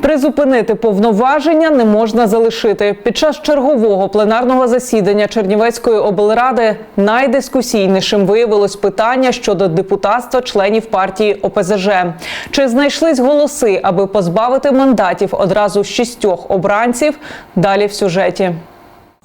Призупинити повноваження не можна залишити. Під час чергового пленарного засідання Чернівецької облради найдискусійнішим виявилось питання щодо депутатства членів партії ОПЗЖ. Чи знайшлись голоси, аби позбавити мандатів одразу шістьох обранців? Далі в сюжеті.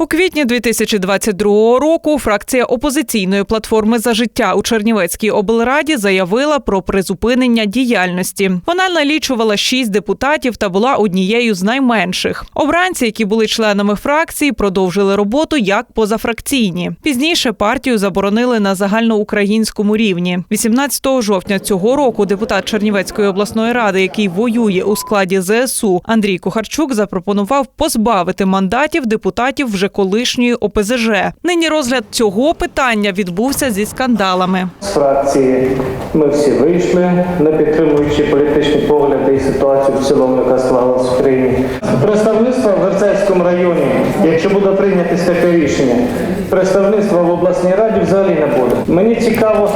У квітні 2022 року фракція опозиційної платформи за життя у Чернівецькій облраді заявила про призупинення діяльності. Вона налічувала шість депутатів та була однією з найменших. Обранці, які були членами фракції, продовжили роботу як позафракційні. Пізніше партію заборонили на загальноукраїнському рівні. 18 жовтня цього року депутат Чернівецької обласної ради, який воює у складі ЗСУ, Андрій Кухарчук запропонував позбавити мандатів депутатів вже колишньої ОПЗЖ. Нині розгляд цього питання відбувся зі скандалами. З фракції ми всі вийшли, не підтримуючи політичні погляди і ситуацію в цілому, яка склалась в країні. Представництво в Верцевському районі, якщо буде прийнятись таке рішення, представництва в обласній раді взагалі не буде. Мені цікаво,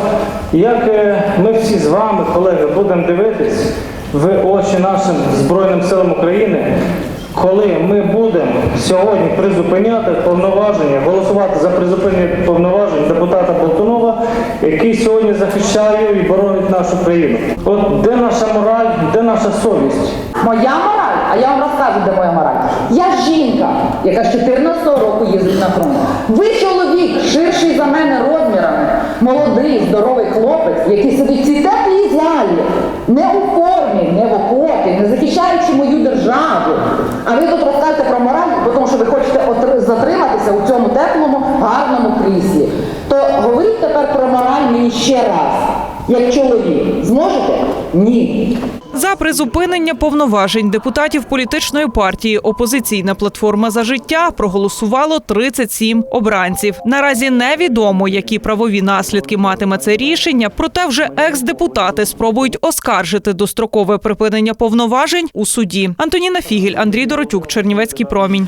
як е, ми всі з вами, колеги, будемо дивитись в очі нашим Збройним силам України. Коли ми будемо сьогодні призупиняти повноваження, голосувати за призупинення повноважень депутата Болтунова, який сьогодні захищає і боронить нашу країну. От де наша мораль, де наша совість? Моя мораль, а я вам розкажу, де моя мораль. Я жінка, яка з 14 року їздить на фронт. Ви чоловік, ширший за мене розмірами, молодий, здоровий хлопець, який сидить в цій теплій залі, не у формі, не в окопі, не захищаючи мою державу. А ви тут розказуєте про мораль, бо тому що ви хочете отри- затриматися у цьому теплому, гарному кріслі. То говоріть тепер про мораль мені ще раз. Як чоловік. Зможете? Ні. За призупинення повноважень депутатів політичної партії Опозиційна платформа за життя проголосувало 37 обранців. Наразі невідомо, які правові наслідки матиме це рішення. Проте вже екс-депутати спробують оскаржити дострокове припинення повноважень у суді. Антоніна Фігель, Андрій Доротюк, Чернівецький промінь.